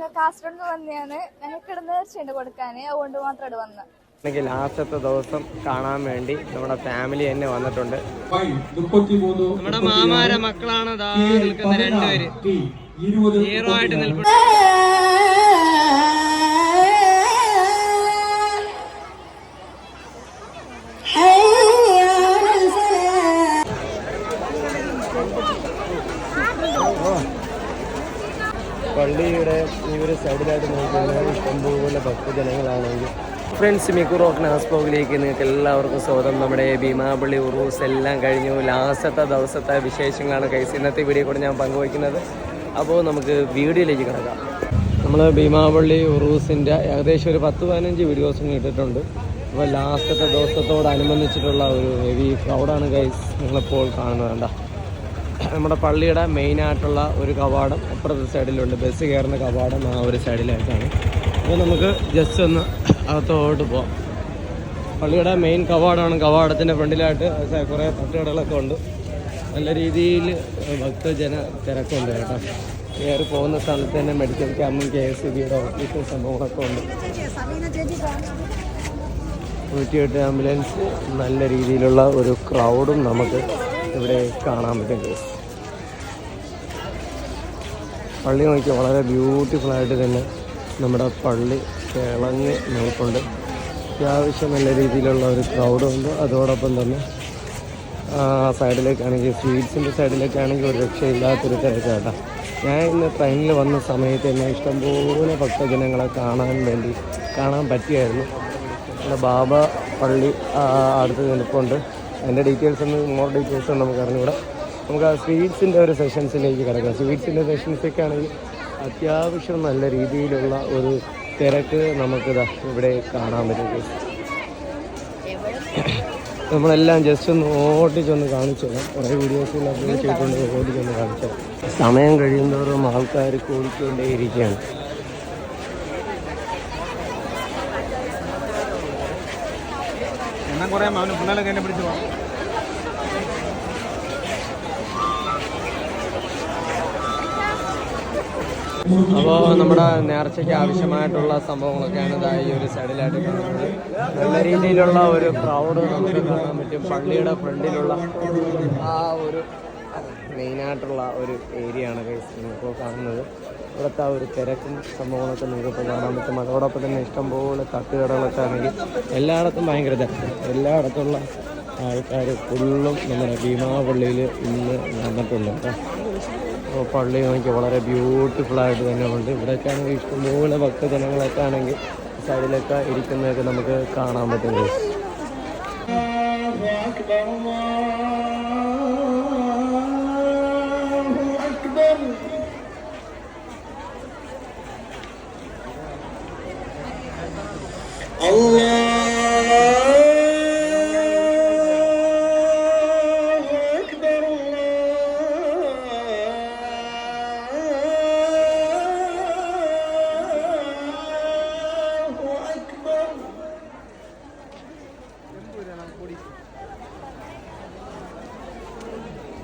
ഞങ്ങൾ കാസർഗോഡ് വന്നെയാണ്. ഞങ്ങൾക്ക് ഇടുന്ന നേർച്ചയുണ്ട് കൊടുക്കാന്. അതുകൊണ്ട് മാത്രം ഇവിടെ വന്ന്. എനിക്ക് ലാസ്റ്റത്തെ ദിവസം കാണാൻ വേണ്ടി നമ്മുടെ ഫാമിലി തന്നെ വന്നിട്ടുണ്ട്. നമ്മുടെ മാമാര മക്കളാണ് ദാ നിൽക്കുന്ന രണ്ടുപേര്. ഹീറോ ആയിട്ട് നിൽപ്പുണ്ട്. ഇഷ്ടംപോലെ ഭക്തജനങ്ങളാണെങ്കിൽ ഫ്രണ്ട്സ് മിക്കുറോ നാസ്പോഗിലേക്ക് നിങ്ങൾക്ക് എല്ലാവർക്കും സ്വാഗതം. നമ്മുടെ ഭീമാപള്ളി ഉറൂസ് എല്ലാം കഴിഞ്ഞു. ലാസ്റ്റത്തെ ദിവസത്തെ വിശേഷങ്ങളാണ് കൈസ് ഇന്നത്തെ വീഡിയോ കൂടെ ഞാൻ പങ്കുവയ്ക്കുന്നത്. അപ്പോൾ നമുക്ക് വീഡിയോയിലേക്ക് കിടക്കാം. നമ്മൾ ഭീമാപള്ളി ഉറൂസിന്റെ ഏകദേശം ഒരു പത്ത് പതിനഞ്ച് വീഡിയോസും ഇട്ടിട്ടുണ്ട്. അപ്പോൾ ലാസ്റ്റത്തെ ദിവസത്തോടനുബന്ധിച്ചിട്ടുള്ള ഒരു ഹെവി ക്രൗഡാണ് കൈസ് നിങ്ങളിപ്പോൾ കാണുന്നത് നമ്മുടെ പള്ളിയുടെ മെയിനായിട്ടുള്ള ഒരു കവാടം അപ്പുറത്തെ സൈഡിലുണ്ട് ബസ് കയറുന്ന കവാടം ആ ഒരു സൈഡിലായിട്ടാണ് അപ്പോൾ നമുക്ക് ജസ്റ്റ് ഒന്ന് അകത്തോട്ട് പോവാം. പള്ളിയുടെ മെയിൻ കവാടമാണ് കവാടത്തിന്റെ ഫ്രണ്ടിലായിട്ട് കുറേ തട്ടുകടകളൊക്കെ ഉണ്ട്. നല്ല രീതിയിൽ ഭക്തജന തിരക്കുണ്ട് കേട്ടോ. കയറി പോകുന്ന സ്ഥലത്ത് തന്നെ മെഡിക്കൽ ക്യാമ്പും കെ എസ് സി ബിയുടെ ഓഫീസും സംഭവങ്ങളൊക്കെ ഉണ്ട്. നൂറ്റിയെട്ട് ആംബുലൻസ് നല്ല രീതിയിലുള്ള ഒരു ക്രൗഡും നമുക്ക് ഇവിടെ കാണാൻ പറ്റും പള്ളി നോക്കി വളരെ ബ്യൂട്ടിഫുൾ ആയിട്ട് തന്നെ നമ്മുടെ പള്ളി തിളങ്ങി നിൽപ്പുണ്ട്. അത്യാവശ്യം നല്ല രീതിയിലുള്ള ഒരു ക്രൗഡുണ്ട് അതോടൊപ്പം തന്നെ ആ സൈഡിലേക്കാണെങ്കിൽ സ്വീറ്റ്സിന്റെ സൈഡിലേക്കാണെങ്കിൽ ഒരു രക്ഷയില്ലാത്തൊരു തിരക്കാട്ടാ. ഞാൻ ഇന്ന് ട്രെയിനിൽ വന്ന സമയത്ത് തന്നെ ഇഷ്ടംപോലെ ഭക്തജനങ്ങളെ കാണാൻ വേണ്ടി കാണാൻ പറ്റിയായിരുന്നു. നമ്മുടെ ബാബ പള്ളി അടുത്ത് നിൽപ്പുണ്ട്. അതിന്റെ ഡീറ്റെയിൽസ് ഒന്ന് മോർ ഡീറ്റെയിൽസ് നമുക്ക് അറിഞ്ഞുകൂടാ നമുക്ക് ആ സ്വീറ്റ്സിന്റെ ഒരു സെഷൻസിലേക്ക് കിടക്കാം. സ്വീറ്റ്സിന്റെ സെഷൻസൊക്കെ ആണെങ്കിൽ അത്യാവശ്യം നല്ല രീതിയിലുള്ള ഒരു തിരക്ക് നമുക്ക് ഇവിടെ കാണാൻ പറ്റും. നമ്മളെല്ലാം ജസ്റ്റ് ഒന്ന് ഓടിച്ചൊന്ന് കാണിച്ചു തരാം. കുറേ വീഡിയോസിൽ അപ്ലോഡ് ചെയ്തിട്ടുണ്ട് ഓടിച്ചൊന്ന് കാണിച്ചു തരാം. സമയം കഴിയുന്നവരും ആൾക്കാർ കൂടിക്കൊണ്ടേയിരിക്കുകയാണ്. എന്നാൽ കുറേ അവന് പിള്ളേരൊക്കെ എന്നെ പിടിച്ചു പോകാം. അപ്പോൾ നമ്മുടെ നേർച്ചയ്ക്ക് ആവശ്യമായിട്ടുള്ള സംഭവങ്ങളൊക്കെയാണ് ഇതാ ഈ ഒരു സൈഡിലായിട്ട് കാണുന്നത്. നല്ല രീതിയിലുള്ള ഒരു ക്രൗഡ് നമുക്ക് കാണാൻ പറ്റും. പള്ളിയുടെ ഫ്രണ്ടിലുള്ള ആ ഒരു മെയിനായിട്ടുള്ള ഒരു ഏരിയ ആണ് ഇപ്പോൾ കാണുന്നത്. ഇവിടുത്തെ ആ ഒരു തിരക്കും സംഭവങ്ങളൊക്കെ നിങ്ങൾക്കിപ്പോൾ കാണാൻ പറ്റും. അതോടൊപ്പം തന്നെ ഇഷ്ടംപോലെ തട്ടുകടകളൊക്കെ ആണെങ്കിൽ എല്ലായിടത്തും ഭയങ്കര തിരക്കാണ് എല്ലായിടത്തുള്ള ആൾക്കാർ ഫുള്ളും നമ്മുടെ ഭീമാപള്ളിയിൽ ഇന്ന് നടന്നിട്ടുണ്ട്. കേട്ടോ പള്ളി നോക്കി വളരെ ബ്യൂട്ടിഫുൾ ആയിട്ട് തന്നെ ഉണ്ട് ഇവിടെയൊക്കെ ആണെങ്കിൽ ഇഷ്ടംപോലെ ഭക്തജനങ്ങളൊക്കെ ആണെങ്കിൽ സൈഡിലൊക്കെ ഇരിക്കുന്നതൊക്കെ നമുക്ക് കാണാൻ പറ്റും guys.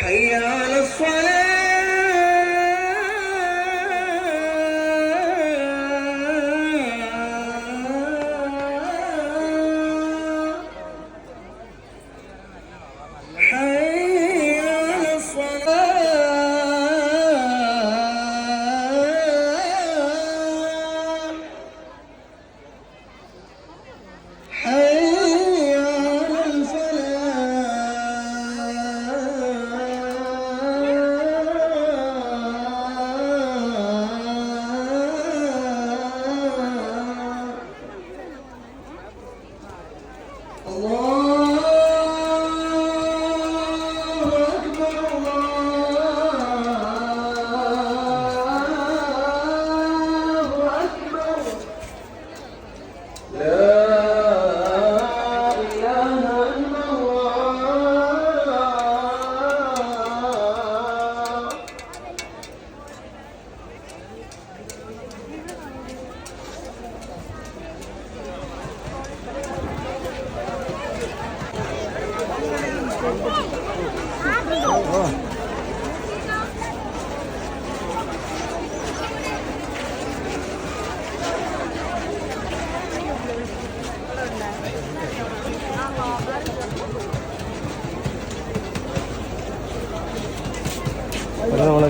حي على الصلاة.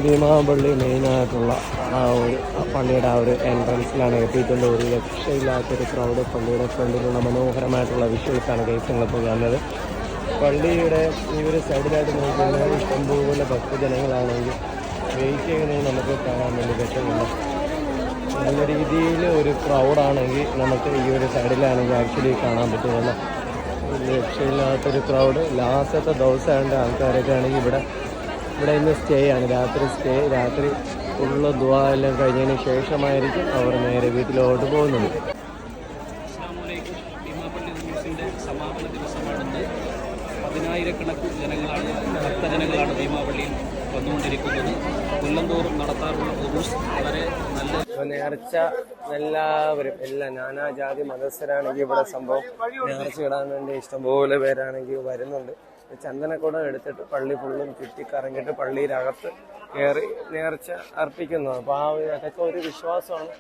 ഭീമാപള്ളി മെയിനായിട്ടുള്ള ആ ഒരു പള്ളിയുടെ ആ ഒരു എൻട്രൻസിലാണ് എത്തിയിട്ടുണ്ട് ഒരു രക്ഷയില്ലാത്തൊരു ക്രൗഡ് പള്ളിയുടെ ഫ്രണ്ടിലുള്ള മനോഹരമായിട്ടുള്ള വിഷ്വൽസാണ് കേസ് കാണുന്നത്. പള്ളിയുടെ ഈ ഒരു സൈഡിലായിട്ട് നോക്കിക്കഴിഞ്ഞാൽ ഇഷ്ടംപോലെ ഭക്തജനങ്ങളാണെങ്കിൽ വെയിറ്റ് ചെയ്യുന്നത് നമുക്ക് കാണാൻ വേണ്ടി പറ്റുന്നുണ്ട്. നല്ല രീതിയിൽ ഒരു ക്രൗഡാണെങ്കിൽ നമുക്ക് ഈ ഒരു സൈഡിലാണെങ്കിൽ ആക്ച്വലി കാണാൻ പറ്റുന്നില്ല ഒരു രക്ഷയില്ലാത്തൊരു ക്രൗഡ് ലാസ്റ്റത്തെ ദിവസമായിട്ട് ആൾക്കാരൊക്കെ ആണെങ്കിൽ ഇവിടെ ഇവിടെ ഇന്ന് സ്റ്റേ ആണ്. രാത്രി സ്റ്റേ രാത്രി ഉള്ള ദുവാ എല്ലാം കഴിഞ്ഞതിന് ശേഷമായിരിക്കും അവർ നേരെ വീട്ടിലോട്ട് പോകുന്നത്. സമാപന ദിവസമാണെന്ന്. പതിനായിരക്കണക്കിന് ജനങ്ങളാണ് ഭക്തജനങ്ങളാണ് ഭീമാപള്ളിയിൽ വന്നുകൊണ്ടിരിക്കുന്നത്. കൊല്ലംതോറും നടത്താറുള്ള ഉറൂസ് വളരെ നല്ല നേർച്ച എല്ലാവരും എല്ലാ നാനാജാതി മതസ്ഥരാണെങ്കിൽ ഇവിടെ സംഭവം. നേർച്ച ഇടാൻ വേണ്ടി ഇഷ്ടംപോലെ പേരാണെങ്കിൽ വരുന്നുണ്ട്. ചന്ദനക്കുടം എടുത്തിട്ട് പള്ളി ഫുള്ളും ചുറ്റി കറങ്ങിയിട്ട് പള്ളിയിലകത്ത് കയറി നേർച്ച അർപ്പിക്കുന്നത് അപ്പോൾ ആ അതൊക്കെ ഒരു വിശ്വാസമാണ്.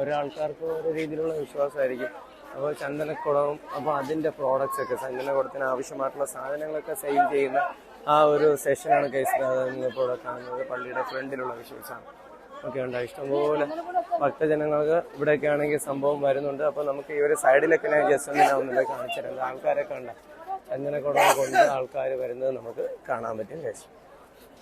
ഓരോ ഒരു ഓരോ രീതിയിലുള്ള വിശ്വാസമായിരിക്കും. അപ്പോൾ ചന്ദനക്കുടവും അപ്പോൾ അതിന്റെ പ്രോഡക്റ്റ്സ് ഒക്കെ ചന്ദനക്കുടത്തിന് ആവശ്യമായിട്ടുള്ള സാധനങ്ങളൊക്കെ സെയിൽ ചെയ്യുന്ന ആ ഒരു സെഷനാണ് കേസ് ഇപ്പോൾ കാണുന്നത് പള്ളിയുടെ ഫ്രണ്ടിലുള്ള വിശ്വാസമാണ്. ഒക്കെ ഉണ്ട് ഇഷ്ടംപോലെ ഭക്തജനങ്ങൾക്ക് ഇവിടെയൊക്കെ ആണെങ്കിൽ സംഭവം വരുന്നുണ്ട്. അപ്പോൾ നമുക്ക് ഈ ഒരു സൈഡിലൊക്കെ ഞാൻ ജസ്റ്റ് ഒന്ന് ഞാൻ തരാം ആൾക്കാരൊക്കെ ഉണ്ട്? ചന്ദനക്കുടം കൊണ്ട് ആൾക്കാർ വരുന്നത് നമുക്ക് കാണാൻ പറ്റും ശേഷം.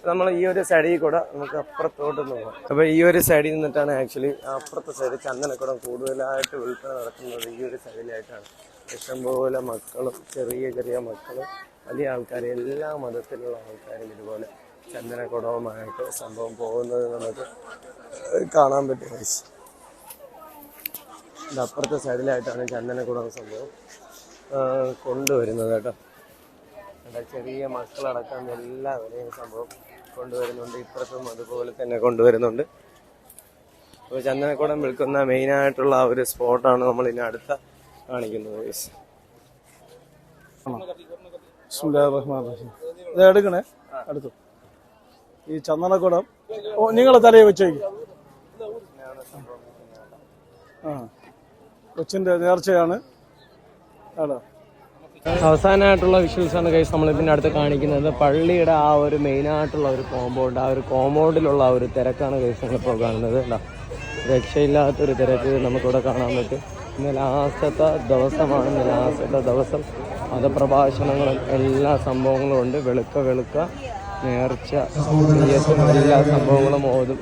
നമ്മൾ ഈ ഒരു സൈഡിൽ കൂടെ നമുക്ക് അപ്പുറത്തോട്ട് പോകാം അപ്പോൾ ഈ ഒരു സൈഡിൽ നിന്നിട്ടാണ് ആക്ച്വലി അപ്പുറത്തെ സൈഡ് ചന്ദനക്കുടം കൂടുതലായിട്ട് വിൽപ്പന നടക്കുന്നത് ഈ ഒരു സൈഡിലായിട്ടാണ്. ഇഷ്ടംപോലെ മക്കളും ചെറിയ ചെറിയ മക്കളും വലിയ ആൾക്കാർ എല്ലാ മതത്തിലുള്ള ആൾക്കാരും ഇതുപോലെ ചന്ദനക്കുടവുമായിട്ട് സംഭവം പോകുന്നത് നമുക്ക് കാണാൻ പറ്റും അപ്പുറത്തെ സൈഡിലായിട്ടാണ് ചന്ദനക്കുടം സംഭവം. കൊണ്ടുവരുന്നത് കേട്ടോ. എന്താ ചെറിയ മക്കളടക്കം എല്ലാവരെയും സംഭവം കൊണ്ടുവരുന്നുണ്ട്. ഇപ്പുറത്തും അതുപോലെ തന്നെ കൊണ്ടുവരുന്നുണ്ട്. അപ്പോൾ ചന്ദനക്കുടം വിൽക്കുന്ന മെയിനായിട്ടുള്ള ഒരു സ്പോട്ടാണ് നമ്മൾ ഇനി അടുത്ത കാണിക്കുന്നത് എടുക്കണേ? അടുത്തു ഈ ചന്ദനക്കുടം. ഓ നിങ്ങളെ തലയെ വെച്ചേക്ക്. ആ. കൊച്ചിന്റെ നേർച്ചയാണ്. ആണോ? അവസാനമായിട്ടുള്ള വിഷ്വൽസ് ആണ് കൈസ് നമ്മൾ ഇതിന്റെ അടുത്ത് കാണിക്കുന്നത്. പള്ളിയുടെ ആ ഒരു മെയിനായിട്ടുള്ള ഒരു കോമ്പൗണ്ട് ആ ഒരു കോമ്പൗണ്ടിലുള്ള ആ ഒരു തിരക്കാണ് കൈസ് നമ്മളിപ്പോൾ കാണുന്നത് കേട്ടോ രക്ഷയില്ലാത്തൊരു തിരക്ക് നമുക്കിവിടെ കാണാൻ പറ്റും. ഇന്ന് ലാസ്റ്റത്തെ ദിവസമാണ് ഇന്ന് ലാസ്റ്റത്തെ ദിവസം. മതപ്രഭാഷണങ്ങളും എല്ലാ സംഭവങ്ങളും ഉണ്ട്. വെളുക്ക വെളുക്ക നേർച്ച എല്ലാ സംഭവങ്ങളും ഓതും.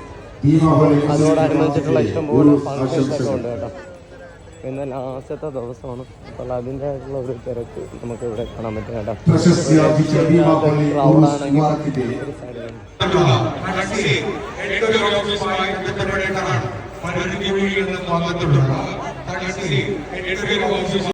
അതോടനുബന്ധിച്ചിട്ടുള്ള ഇഷ്ടംപോലെ ഫങ്ഷൻസൊക്കെ ഉണ്ട് കേട്ടോ. ഇന്ന് ലാസ്റ്റത്തെ ദിവസമാണ്. അപ്പോൾ അതിന്റെതായിട്ടുള്ള ഒരു തിരക്ക് നമുക്ക് ഇവിടെ കാണാൻ പറ്റും കേട്ടോ. ക്രൗഡാണെങ്കിൽ ഒരു